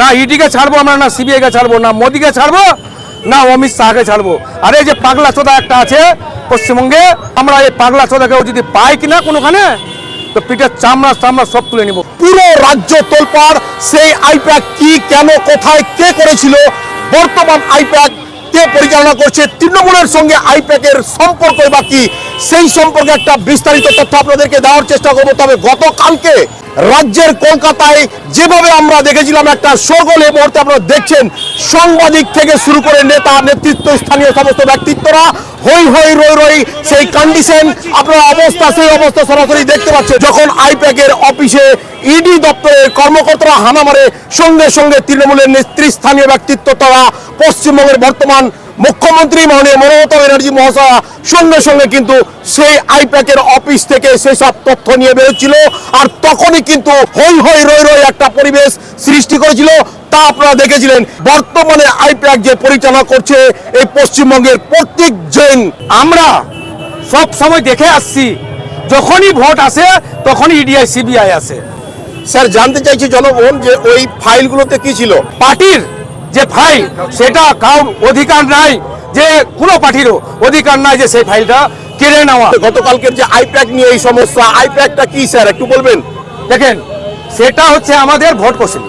না ইডিকে ছাড়বো আমরা, না সিবিআইকে ছাড়বো, না মোদিকে ছাড়বো, না অমিত শাহকে ছাড়বো। আর যে পাগলা চোদা একটা আছে পশ্চিমবঙ্গে, আমরা এই পাগলা চোদাকেও যদি পাই কিনা কোনোখানে, তো পিঠের চামড়া চামড়া সব তুলে নিব। পুরো রাজ্য তোলপাড়, সেই আইপ্যাক কি, কেন, কোথায়, কে করেছিল, বর্তমান আইপ্যাক কে পরিচালনা করছে, তৃণমূলের সঙ্গে আইপ্যাকের সম্পর্ক বা কি, সেই সম্পর্কে একটা বিস্তারিত তথ্য আপনাদেরকে দেওয়ার চেষ্টা করব। তবে গতকালকে রাজ্যের কলকাতায় যেভাবে আমরা দেখেছিলাম একটা সরগোল এই মুহূর্তে আপনারা দেখছেন। সাংবাদিক থেকে শুরু করে নেতা, নেতৃত্ব, স্থানীয় সমস্ত ব্যক্তিত্বরা হই হই রই রই সেই কন্ডিশন আপনারা অবস্থা, সেই অবস্থা সরাসরি দেখতে পাচ্ছেন। যখন আইপ্যাকের অফিসে ইডি দপ্তরের কর্মকর্তারা হানা মারে সঙ্গে সঙ্গে তৃণমূলের নেতৃস্থানীয় ব্যক্তিত্ব তারা পশ্চিমবঙ্গের বর্তমান মুখ্যমন্ত্রী মাননীয় মমতা ব্যানার্জি মহাশয়া সঙ্গে সঙ্গে কিন্তু সেই আইপ্যাকের অফিস থেকে সেসব তথ্য নিয়ে বেরোচ্ছিল। আর তখনই কিন্তু হই হই রই রই একটা পরিবেশ সৃষ্টি করেছিল। তা আপনারা দেখেছিলেন। বর্তমানে আইপ্যাক যে পরিচালনা করছে এই পশ্চিমবঙ্গের প্রত্যেক জন। আমরা সব সময় দেখে আসছি। যখনই ভোট আসে তখনই ইডিআই সিবিআই আসে। স্যার জানতে চাইছি জনগণ যে ওই ফাইলগুলোতে কি ছিল? পার্টির যে ফাইল সেটা কারোর অধিকার নাই যে কোনো পার্টিরও অধিকার নাই যে সেই ফাইলটা কেড়ে নেওয়া। গতকালকের যে আইপ্যাক নিয়ে এই সমস্যা আইপ্যাকটা কি স্যার একটু বলবেন? দেখেন সেটা হচ্ছে আমাদের ভোট কোশ্চেন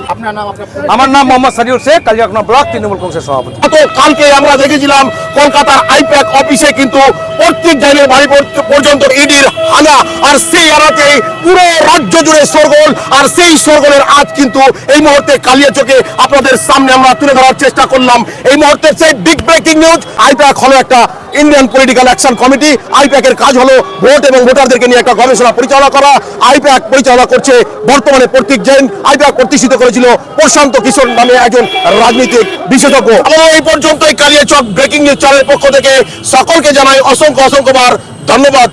আমার নাম মোহাম্মদ সারিউর শেখ কালিয়াকোনা ব্লক তৃণমূল কংগ্রেসের সভাপতি। গত কালকে আমরা দেখেছিলাম কলকাতার আইপ্যাক অফিসে কিন্তু প্রত্যেক জনের বাড়ি পর্য- পর্যন্ত ইডির হানা আর সেই হানাতে পুরো রাজ্য জুড়ে সরগোল, আর সেই সরগোলের আজ কিন্তু এই মুহূর্তে কালিয়াচকে আপনাদের সামনে আমরা তুলে ধরার চেষ্টা করলাম। এই মুহূর্তে সেই বিগ ব্রেকিং নিউজ আইপ্যাক হলো একটা ইন্ডিয়ান পলিটিক্যাল অ্যাকশন কমিটি আইপ্যাকের কাজ হলো ভোট এবং ভোটারদেরকে নিয়ে একটা গবেষণা পরিচালনা করা। আইপ্যাক পরিচালনা করছে বর্তমানে প্রতীক জৈন। আইপ্যাক প্রতিষ্ঠিত করেছিল প্রশান্ত কিশোর নামে একজন রাজনীতিক বিশেষজ্ঞ। এই পর্যন্তই কালিয়াচক ব্রেকিং নিউজ চ্যানেলের পক্ষ থেকে সকলকে জানাই অসংখ্য অসংখ্যবার ধন্যবাদ।